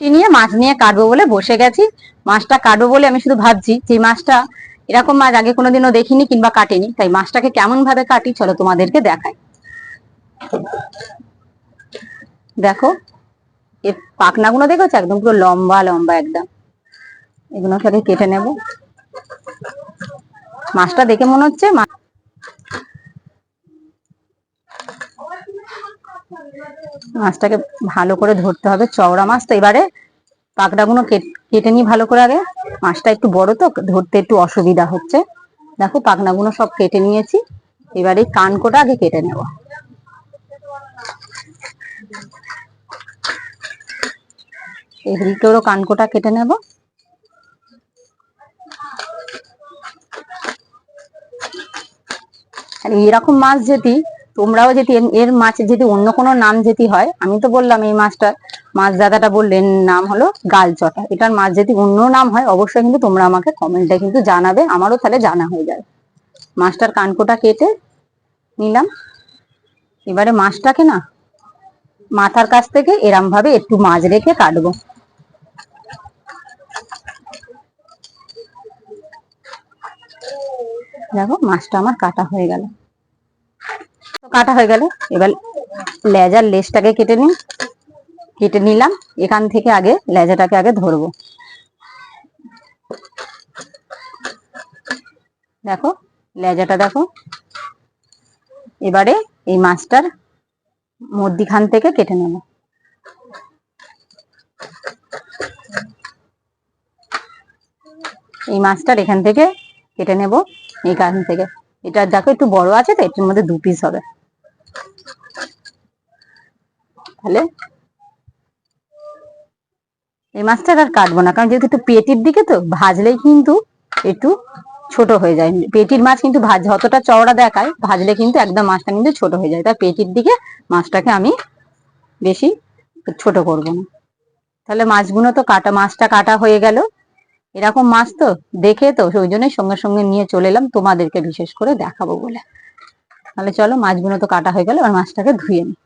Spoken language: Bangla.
নিয়ে মাছ নিয়ে কাটবো বলে বসে গেছি। মাছটা কাটবো বলে আমি শুধু ভাবছি যে মাছটা এরকম মাছ আগে কোনোদিনও দেখিনি কিংবা কাটিনি। তাই মাছটাকে কেমন ভাবে কাটি চলো তোমাদেরকে দেখাই। দেখো, এর পাখনাগুলো দেখেছ? একদম পুরো লম্বা লম্বা একদম। এগুলো আগে কেটে নেব। মাছটা দেখে মনে হচ্ছে মাছটাকে ভালো করে ধরতে হবে, চওড়া মাছ। তো এবারে পাকড়াগুলো কেট- নিই ভালো করে আগে। মাছটা একটু বড় তো, ধরতে একটু অসুবিধা হচ্ছে। দেখো পাখনাগুলো সব কেটে নিয়েছি। এবারে কানকোটা আগে কেটে নেব। এদিকেরও কানকোটা কেটে নেব। আর এরকম মাছ যদি তোমরাও যদি এর- মাছের যদি অন্য কোনো নাম যদি হয়, আমি তো বললাম এই মাছটার, মাছ দাদাটা বললেন নাম হলো গালচটা। এটার মাছ যদি অন্য নাম হয়, অবশ্যই কিন্তু তোমরা আমাকে কমেন্টে কিন্তু জানাবে, আমারও তাহলে জানা হয়ে যাবে মাছটার কানকোটা কেটে নিলাম। এবারে মাছটাকে না, মাথার কাছ থেকে এরম ভাবে একটু মাছ রেখে কাটবো। দেখো, মাছটা আমার কাটা হয়ে গেল। কাটা হয়ে গেল। এবার লেজার লেজটাকে কেটে নিই। কেটে নিলাম। এখান থেকে আগে লেজাটাকে আগে ধরবো। দেখো, লেজাটা দেখো। এবারে এই মাছটার মধ্যিখান থেকে কেটে নেব। এই মাছটার এখান থেকে কেটে নেব। এইখান থেকে। এটা দেখো, একটু বড় আছে তো এটার মধ্যে দু পিস হবে। তাহলে? এই মাছটা আর কাটবো না, কারণ যেহেতু একটু পেটির দিকে তো ভাজলেই কিন্তু একটু ছোট হয়ে যায়। পেটির মাছ কিন্তু ভাজ, যতটা চওড়া দেখায়, ভাজলে কিন্তু একদম মাছটা কিন্তু ছোট হয়ে যায়। তাই পেটির দিকে মাছটাকে আমি বেশি ছোট করব না। তাহলে মাছগুলো তো কাটা, মাছটা কাটা হয়ে গেল। এরকম মাছ তো দেখে তো ওই জন্যই সঙ্গে সঙ্গে নিয়ে চলে এলাম, তোমাদেরকে বিশেষ করে দেখাবো বলে। তাহলে চলো, মাছগুলো তো কাটা হয়ে গেল আর মাছটাকে ধুয়ে নিই